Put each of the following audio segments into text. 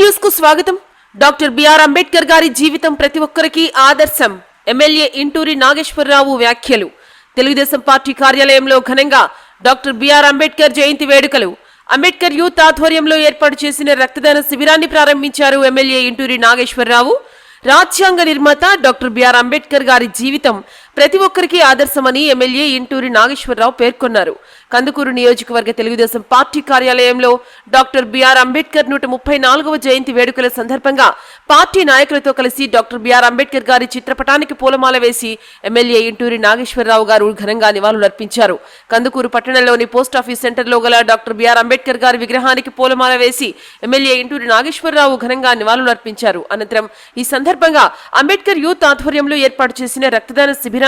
న్యూస్కు స్వాగతం. Doctor B R Ambedkar గారి జీవితం ప్రతి ఒక్కరికి ఆదర్శం. ఎమ్మెల్యే ఇంటూరి నాగేశ్వరరావు వ్యాఖ్యలు. తెలుగుదేశం పార్టీ కార్యాలయంలో ఘనంగా డాక్టర్ బిఆర్ అంబేద్కర్ జయంతి వేడుకలు. అంబేద్కర్ యూత్ ఆధ్వర్యంలో ఏర్పాటు చేసిన రక్తదాన శిబిరాన్ని ప్రారంభించారు ఎమ్మెల్యే ఇంటూరి నాగేశ్వరరావు. రాజ్యాంగ నిర్మాత డాక్టర్ బిఆర్ అంబేద్కర్ గారి జీవితం ప్రతి ఒక్కరికి ఆదర్శమని ఎమ్మెల్యే ఇంటూరి నాగేశ్వరరావు పేర్కొన్నారు. కందుకూరు నియోజకవర్గ తెలుగుదేశం పార్టీ కార్యాలయంలో డాక్టర్ బిఆర్ అంబేద్కర్ నూట ముప్పై నాలుగవ జయంతి వేడుకల సందర్భంగా పార్టీ నాయకులతో కలిసి డాక్టర్ బిఆర్ అంబేద్కర్ గారి చిత్రపటానికి పూలమాల వేసి ఎమ్మెల్యే ఇంటూరి నాగేశ్వరరావు గారు ఘనంగా నివాళులర్పించారు. కందుకూరు పట్టణంలోని పోస్ట్ ఆఫీస్ సెంటర్లో గల డాక్టర్ బిఆర్ అంబేద్కర్ గారి విగ్రహానికి పూలమాల వేసి ఎమ్మెల్యే ఇంటూరి నాగేశ్వరరావు ఘనంగా నివాళులర్పించారు. అనంతరం ఈ సందర్భంగా అంబేద్కర్ యూత్ ఆధ్వర్యంలో ఏర్పాటు చేసిన రక్తదాన శిబిరాన్ని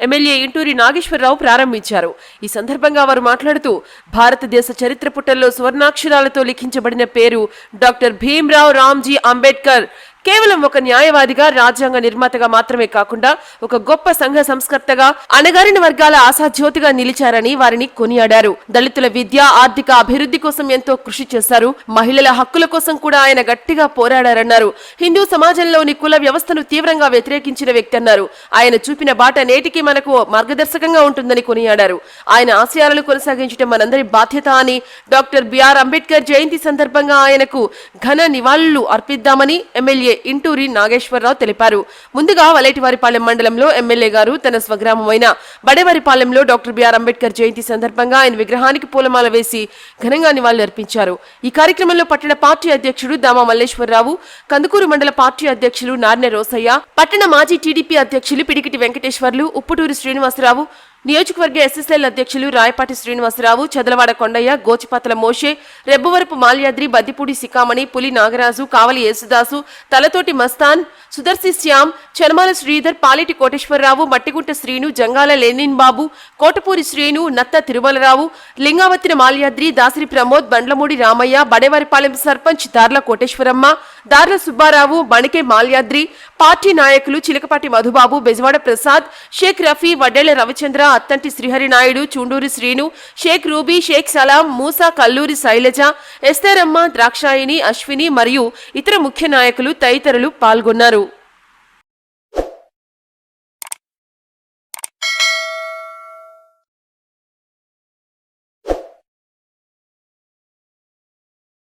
ఎమ్మెల్యే ఇంటూరి నాగేశ్వరరావు ప్రారంభించారు. ఈ సందర్భంగా వారు మాట్లాడుతూ భారతదేశ చరిత్ర పుటల్లో సువర్ణాక్షరాలతో లిఖించబడిన పేరు డాక్టర్ భీమ్రావ్ రామ్జీ అంబేద్కర్ కేవలం ఒక న్యాయవాదిగా రాజ్యాంగ నిర్మాతగా మాత్రమే కాకుండా ఒక గొప్ప సంఘ సంస్కర్తగా అణగారిన వర్గాల ఆశాజ్యోతిగా నిలిచారని వారిని కొనియాడారు. దళితుల విద్య ఆర్థిక అభివృద్ధి కోసం ఎంతో కృషి చేశారు. మహిళల హక్కుల కోసం కూడా ఆయన గట్టిగా పోరాడారన్నారు. హిందూ సమాజంలోని కుల వ్యవస్థను తీవ్రంగా వ్యతిరేకించిన వ్యక్తి అన్నారు. ఆయన చూపిన బాట నేటికి మనకు మార్గదర్శకంగా ఉంటుందని కొనియాడారు. ఆయన ఆశయాలను కొనసాగించడం మనందరి బాధ్యత అని డాక్టర్ బిఆర్ అంబేద్కర్ జయంతి సందర్భంగా ఆయనకు ఘన నివాళులు అర్పిద్దామని ఎమ్మెల్యే ఇంటూరి నాగేశ్వరరావు తెలిపారు. ముందుగా వలేటివారిపాలెం మండలంలో ఎమ్మెల్యే గారు తన స్వగ్రామమైన బడేవారిపాలెంలో డాక్టర్ బిఆర్ అంబేద్కర్ జయంతి సందర్భంగా ఆయన విగ్రహానికి పూలమాల వేసి ఘనంగా నివాళులర్పించారు ఈ కార్యక్రమంలో పట్టణ పార్టీ అధ్యక్షుడు దామా మల్లేశ్వరరావు కందుకూరు మండల పార్టీ అధ్యక్షులు నార్నె రోసయ్య పట్టణ మాజీ టీడీపీ అధ్యక్షులు పిడికిటి వెంకటేశ్వర్లు ఉప్పుటూరు శ్రీనివాసరావు నియోజకవర్గ ఎస్ఎస్ఎల్ అధ్యక్షులు రాయపాటి శ్రీనివాసరావు చదలవాడ కొండయ్య గోచిపాతల మోషే రెబ్బవరపు మాల్యాద్రి బద్దిపూడి సికామణి పులి నాగరాజు కావలి యేసుదాసు తలతోటి మస్తాన్ సుదర్శి శ్యామ్ చనమాల శ్రీధర్ పాలిటి కోటేశ్వరరావు మట్టిగుంట శ్రీను జంగాల లెనిన్ బాబు కోటపూరి శ్రీను నత్త తిరుమలరావు లింగావతిన మాల్యాద్రి దాసరి ప్రమోద్ బండ్లమూడి రామయ్య బడేవారిపాలెం సర్పంచ్ దార్ల కోటేశ్వరమ్మ దార్ల సుబ్బారావు బణికే మాల్యాద్రి పార్టీ నాయకులు చిలకపాటి మధుబాబు బెజవాడ ప్రసాద్ షేక్ రఫీ వడ్డేళ్ళ రవిచంద్ర అత్తంటి శ్రీహరి నాయుడు చూండూరి శ్రీను షేక్ రూబీ షేక్ సలాం మూసా కల్లూరి శైలజ ఎస్తేరమ్మ ద్రాక్షాయిని అశ్విని మరియు ఇతర ముఖ్య నాయకులు తదితరులు పాల్గొన్నారు.